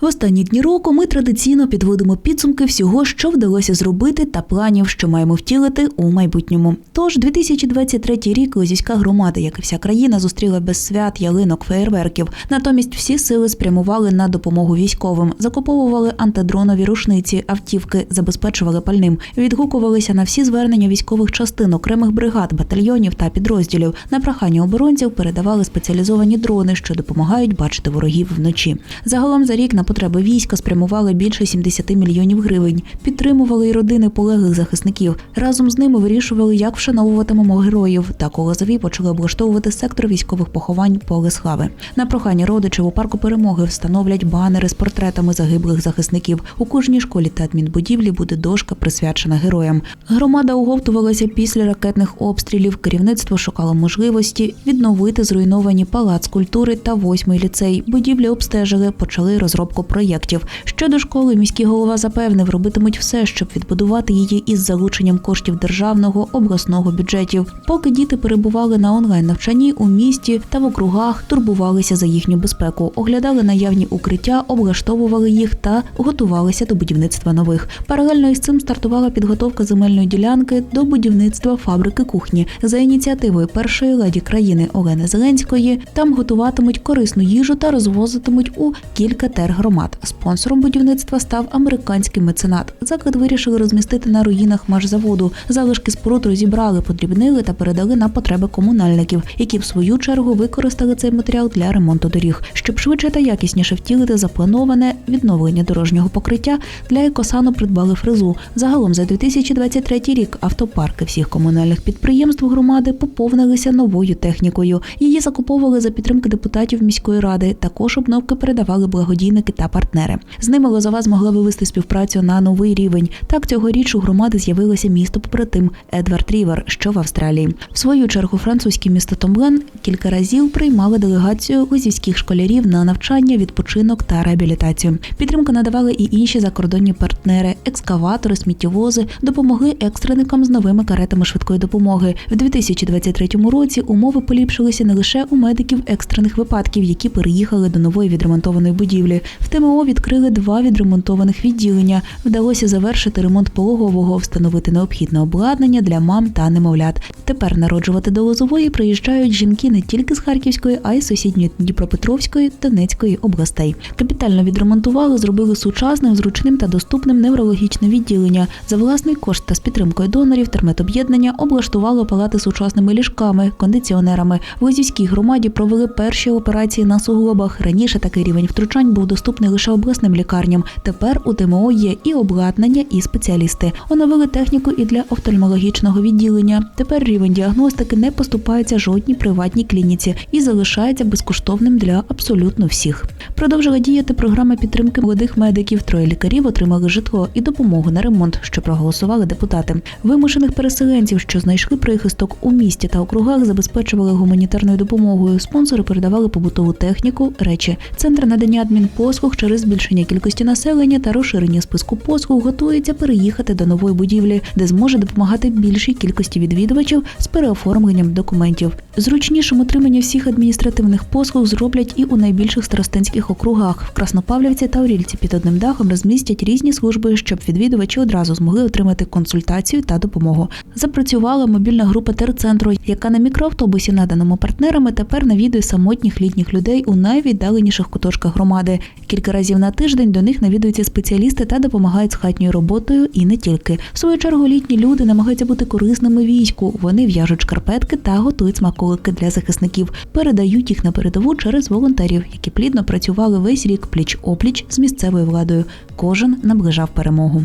В останні дні року ми традиційно підводимо підсумки всього, що вдалося зробити, та планів, що маємо втілити у майбутньому. Тож 2023 рік Лозівська громада, як і вся країна, зустріла без свят, ялинок, феєрверків. Натомість всі сили спрямували на допомогу військовим, закуповували антидронові рушниці, автівки, забезпечували пальним, відгукувалися на всі звернення військових частин, окремих бригад, батальйонів та підрозділів. На прохання оборонців передавали спеціалізовані дрони, що допомагають бачити ворогів вночі. Загалом за рік на потреби війська спрямували більше 70 мільйонів гривень, підтримували й родини полеглих захисників. Разом з ними вирішували, як вшановуватимемо героїв. Так у Лозові почали облаштовувати сектор військових поховань поле слави. На прохання родичів у парку перемоги встановлять банери з портретами загиблих захисників. У кожній школі та адмінбудівлі буде дошка присвячена героям. Громада оговтувалася після ракетних обстрілів. Керівництво шукало можливості відновити зруйновані палац культури та восьмий ліцей. Будівлі обстежили, почали розробку проєктів. Щодо школи, міський голова запевнив, робитимуть все, щоб відбудувати її із залученням коштів державного обласного бюджетів. Поки діти перебували на онлайн навчанні у місті та в округах, турбувалися за їхню безпеку, оглядали наявні укриття, облаштовували їх та готувалися до будівництва нових. Паралельно із цим стартувала підготовка земельної ділянки до будівництва фабрики кухні за ініціативою першої леді країни Олени Зеленської. Там готуватимуть корисну їжу та розвозитимуть у кілька тергромад. Спонсором будівництва став американський меценат. Заклад вирішили розмістити на руїнах машзаводу. Залишки споруд розібрали, подрібнили та передали на потреби комунальників, які в свою чергу використали цей матеріал для ремонту доріг, щоб швидше та якісніше втілити заплановане відновлення дорожнього покриття. Для екосану придбали фрезу. Загалом за 2023 рік автопарки всіх комунальних підприємств громади поповнилися новою технікою. Її закуповували за підтримки депутатів міської ради. Також обновки передавали благодійники та партнери. З ними Лозова змогла вивести співпрацю на новий рівень. Так цьогоріч у громади з'явилося місто побратим Едвард Рівер, що в Австралії. В свою чергу французьке місто Томблен кілька разів приймали делегацію лозівських школярів на навчання, відпочинок та реабілітацію. Підтримку надавали і інші закордонні партнери, екскаватори, сміттєвози, допомогли екстреникам з новими каретами швидкої допомоги. В 2023 році умови поліпшилися не лише у медиків екстрених випадків, які переїхали до нової відремонтованої будівлі. ТМО відкрили два відремонтованих відділення. Вдалося завершити ремонт пологового, встановити необхідне обладнання для мам та немовлят. Тепер народжувати до Лозової приїжджають жінки не тільки з Харківської, а й сусідньої Дніпропетровської, Донецької областей. Капітально відремонтували, зробили сучасним, зручним та доступним неврологічне відділення. За власний кошт та з підтримкою донорів терметоб'єднання облаштувало палати сучасними ліжками, кондиціонерами. В Лозівській громаді провели перші операції на суглобах. Раніше такий рівень втручань був доступний лише обласним лікарням. Тепер у ТМО є і обладнання, і спеціалісти. Оновили техніку і для офтальмологічного відділення. Тепер рівень діагностики не поступається жодній приватній клініці і залишається безкоштовним для абсолютно всіх. Продовжила діяти програма підтримки молодих медиків. Троє лікарів отримали житло і допомогу на ремонт, що проголосували депутати. Вимушених переселенців, що знайшли прихисток у місті та округах, забезпечували гуманітарною допомогою. Спонсори передавали побутову техніку, речі. Центр надання адмінпослуг через збільшення кількості населення та розширення списку послуг готується переїхати до нової будівлі, де зможе допомагати більшій кількості відвідувачів з переоформленням документів. Зручнішим отримання всіх адміністративних послуг зроблять і у найбільших старостинських округах. В Краснопавлівці та Орільці під одним дахом розмістять різні служби, щоб відвідувачі одразу змогли отримати консультацію та допомогу. Запрацювала мобільна група терцентру, яка на мікроавтобусі, наданому партнерами, тепер навідує самотніх літніх людей у найвіддаленіших куточках громади. Кілька разів на тиждень до них навідуються спеціалісти та допомагають з хатньою роботою і не тільки. В свою чергу літні люди намагаються бути корисними війську. Вони в'яжуть шкарпетки та готують смаколики для захисників, передають їх на передову через волонтерів, які плідно працювали весь рік пліч опліч з місцевою владою. Кожен наближав перемогу.